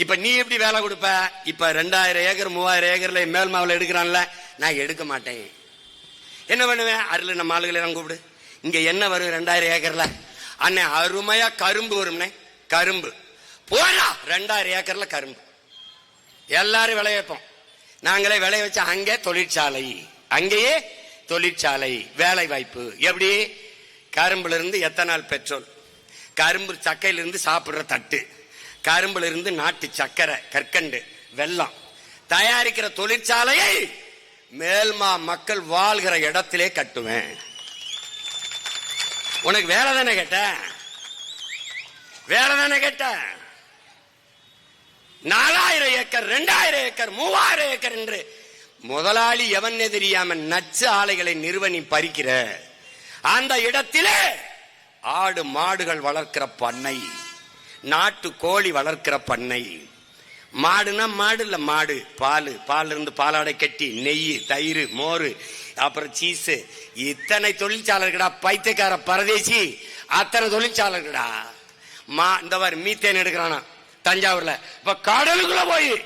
இப்ப நீ எப்படி வேலை கொடுப்ப? இப்ப ரெண்டாயிரம் ஏக்கர் மூவாயிரம் ஏக்கர்ல மேல் மாவுல எடுக்கிறான்ல. நான் எடுக்க மாட்டேன். என்ன பண்ணுவேன்? அருள் நம்ம ஆளுகளை எல்லாம் கூப்பிடு. இங்க என்ன வரும் ரெண்டாயிரம் ஏக்கர்ல? அண்ணே அருமையா கரும்பு வரும்னே கரும்பு. போடா! ரெண்டாயிரம் ஏக்கர்ல கரும்பு. எல்லாரும் விளைய வைப்போம். நாங்களே விளைய வச்ச அங்கே தொழிற்சாலை. அங்கேயே தொழிற்சாலை. வேலை வாய்ப்பு. எப்படி? கரும்புல இருந்து எத்தனால் பெட்ரோல்? கரும்பு சக்கையிலிருந்து சாப்பிடுற தட்டு. கரும்புல இருந்து நாட்டு சக்கரை கற்கண்டு வெல்லம். தயாரிக்கிற தொழிற்சாலையை மேல்மா மக்கள் வாழ்கிற இடத்திலே கட்டுவேன். உனக்கு வேலை தானே கேட்ட வேலை தானே கேட்ட நாலாயிரம் ஏக்கர் ரெண்டாயிரம் ஏக்கர் மூவாயிரம் ஏக்கர் என்று முதலாளி எவன் எதிரியாம நச்சு ஆலைகளை நிறுவனி பறிக்கிற? அந்த இடத்திலே ஆடு மாடுகள் வளர்க்கிற பண்ணை. நாட்டு கோழி வளர்க்கிற பண்ணை. மாடுனா மாடு இல்லை மாடு பால். பால் இருந்து பாலாடை கட்டி நெய் தயிர் மோர் அப்புறம் சீஸு இத்தனை தொழிற்சாலைகடா பைத்தியக்கார பரதேசி. அத்தனை தொழிற்சாலைகடா மா இந்த மாதிரி மீத்தேன் எடுக்கிறானா தஞ்சாவூர்ல. இப்ப கடலுக்குள்ள போய்.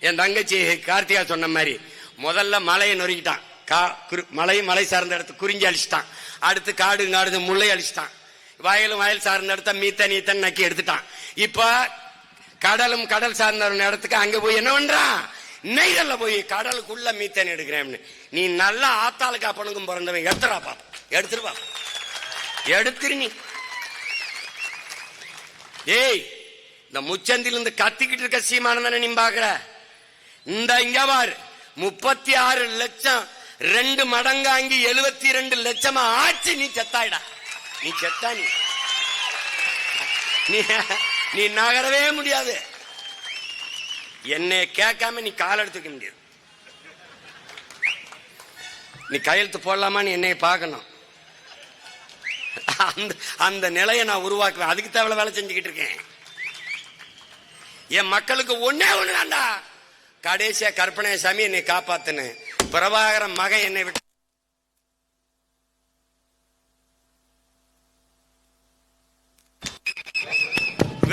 என் தங்கச்சி கார்த்திகா சொன்ன மாதிரி முதல்ல மலையை நொறுக்கிட்டான். கா குரு- மலை மலை சார்ந்த இடத்து குறிஞ்சி அழிச்சிட்டான். அடுத்து காடு காடு முல்லை அழிச்சிட்டான். வயலும் வயல் சார்ந்த இடத்த மீத்த நீத்தன் நக்கி எடுத்துட்டான். இப்ப கடலும் கடல் சார்ந்த இடத்துக்கு அங்க போய் என்ன பண்றான் நெய்தல்ல போய் கடலுக்குள்ள மீத்தன் எடுக்கிறேன் நீ நல்லா ஆத்தாளுக்கு அப்பனுக்கும் பிறந்தவன். எடுத்துடா பாப்பா. எடுத்துருவா எடுத்துரு நீ. ஏய் இந்த முச்சந்தில இருந்து கத்திக்கிட்டு இருக்க சீமானந்தன நீ பாக்குற? இந்த இங்க பாரு. முப்பத்தி ஆறு லட்சம் ரெண்டு மடங்காங்கி எழுபத்தி ரெண்டு லட்சமா ஆச்சு நீ செத்தாயிடா. நீ செத்தா நீ. நீ நகரவே முடியாது. என்னை கேட்காம நீ கால் எடுத்துக்க முடியாது. நீ கையெழுத்து போடலாமான்னு என்னை பார்க்கணும். அந்த அந்த நிலையை நான் உருவாக்குவேன். அதுக்கு தேவை வேலை செஞ்சுக்கிட்டு இருக்கேன். என் மக்களுக்கு ஒன்னே ஒண்ணு வேண்டா கடைசியா கற்பனை சாமி என்னை காப்பாத்துன்னு. பிரபாகரன் மகன் என்னை விட்டு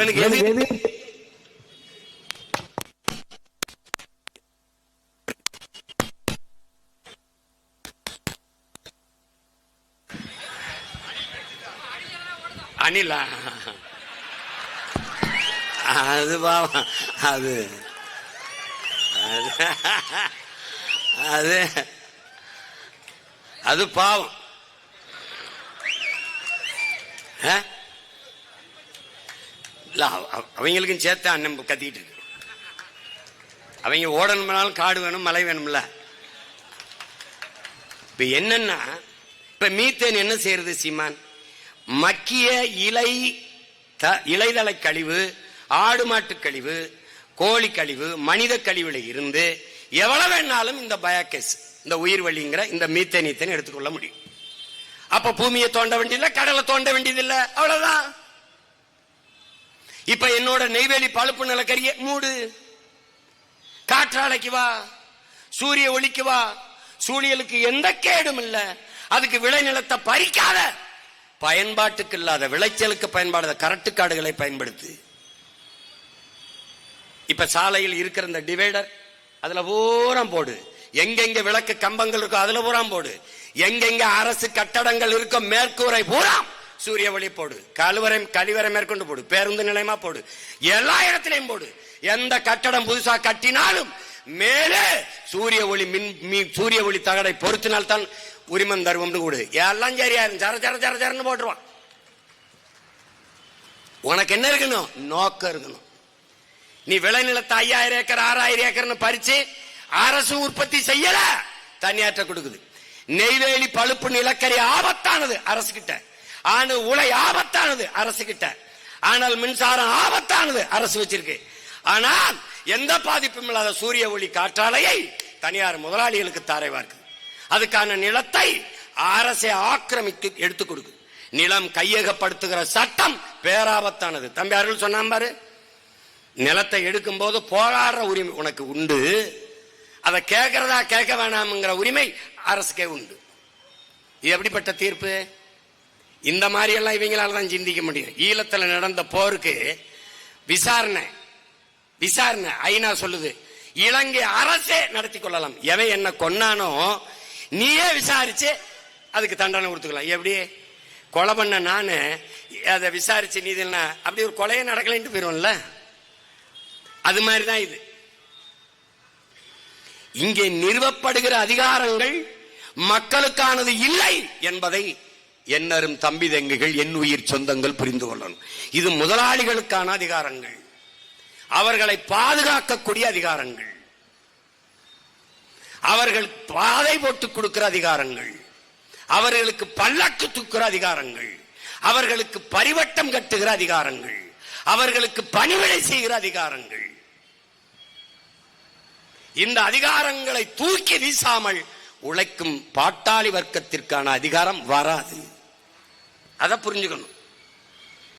இவனுக்கு எது அனிலா அது பாவம். அது அது- அது. அது பாவம். ஆ? இல்ல அவ- அவ- அவங்களுக்கும் சேர்த்து அண்ணன் கத்திக்கிட்டு இருக்கு. அவங்க ஓடணும்னாலும் காடு வேணும் மலை வேணும்ல. இப்ப என்னன்னா இப்ப மீத்தேன் என்ன செய்யறது சீமான்? மக்கிய இலை த- இலைதலை கழிவு ஆடு மாட்டு கழிவு கோழி கழிவு மனித கழிவுல இருந்து எவ்வளவு வேணாலும் இந்த பயோகேஸ் இந்த உயிர் வழிங்கிற இந்த மீத்தேனியத்தனை எடுத்துக்கொள்ள முடியும். அப்ப பூமியை தோண்ட வேண்டியதில்லை கடலை தோண்ட வேண்டியதில்லை அவ்வளவுதான். இப்ப என்னோட நெய்வேலி பழுப்பு நிலக்கரிய மூடு. காற்றாலைக்கு வா சூரிய ஒளிக்கு வா சூழியலுக்கு எந்த கேடும் இல்ல. அதுக்கு விளைநிலத்தை பறிக்காத. பயன்பாட்டுக்கு இல்லாத விளைச்சலுக்கு பயன்பாடாத கரட்டு காடுகளை பயன்படுத்து. இப்ப சாலையில் இருக்கிற இந்த டிவைடர் அதுல பூரம் போடு. எங்கெங்க விளக்கு கம்பங்கள் இருக்கோ அதுல பூரா போடு. எங்கெங்க அரசு கட்டடங்கள் இருக்கோ மேற்கூரை பூரா சூரிய ஒளி போடு கழுவறை கழிவறை மேற்கொண்டு போடு பேருந்து நிலையமா போடு எல்லா இடத்திலையும் போடு. எந்த கட்டடம் புதுசா கட்டினாலும் மேலே சூரிய ஒளி மின் சூரிய ஒளி தகடை பொருத்தினால்தான் உரிமம் தருவம்னு கூடு. எல்லாம் சரியா சர சர சர ஜர ஜரன்னு போட்டுருவான். உனக்கு என்ன இருக்கணும்? நோக்கம் இருக்கணும். நீ விளைநிலத்தை ஐயாயிரம் ஏக்கர் ஆறாயிரம் ஏக்கர்னு பறிச்சு அரசு உற்பத்தி செய்யல தனியாற்ற கொடுக்குது. நெய்வேலி பழுப்பு நிலக்கரி ஆபத்தானது அரசு கிட்ட ஆணு உலை ஆபத்தானது அரசு கிட்ட ஆனால் மின்சாரம் ஆபத்தானது அரசு வச்சிருக்கு. ஆனால் எந்த பாதிப்பும் இல்லாத சூரிய ஒளி காற்றாலையை தனியார் முதலாளிகளுக்கு தாரைவார்க்கு அதுக்கான நிலத்தை அரசை ஆக்கிரமித்து எடுத்துக் கொடுக்கு நிலம் கையகப்படுத்துகிற சட்டம் பேராபத்தானது. தம்பி அருள் சொன்னான் பாரு நிலத்தை எடுக்கும் போது போராடுற உரிமை உனக்கு உண்டு. அதை கேட்கறதா கேட்க வேணாம்ங்கிற உரிமை அரசுக்கே உண்டு. இது எப்படிப்பட்ட தீர்ப்பு? இந்த மாதிரி எல்லாம் இவங்களால தான் சிந்திக்க முடியும். ஈழத்தில் நடந்த போருக்கு விசாரணை விசாரணை ஐநா சொல்லுது இலங்கை அரசே நடத்தி கொள்ளலாம். எவன் என்ன கொன்னானோ நீயே விசாரிச்சு அதுக்கு தண்டனை கொடுத்துக்கலாம். எப்படி? கொலை பண்ண நானு அதை விசாரிச்சு நீதினா அப்படி ஒரு கொலையே நடக்கலைன்ட்டு போயிருவோம்ல? அது மாதிரி தான் இது. இங்கே நிறுவப்படுகிற அதிகாரங்கள் மக்களுக்கானது இல்லை என்பதை என்னரும் தம்பி தங்கைகள் என் உயிர் சொந்தங்கள் புரிந்து கொள்ளணும். இது முதலாளிகளுக்கான அதிகாரங்கள். அவர்களை பாதுகாக்கக்கூடிய அதிகாரங்கள். அவர்கள் பாதை போட்டு கொடுக்கிற அதிகாரங்கள். அவர்களுக்கு பல்லக்கு தூக்குற அதிகாரங்கள். அவர்களுக்கு பரிவட்டம் கட்டுகிற அதிகாரங்கள். அவர்களுக்கு பணிவிடை செய்கிற அதிகாரங்கள். இந்த அதிகாரங்களை தூக்கி வீசாமல் உழைக்கும் பாட்டாளி வர்க்கத்திற்கான அதிகாரம் வராது. அதை புரிஞ்சுக்கணும்.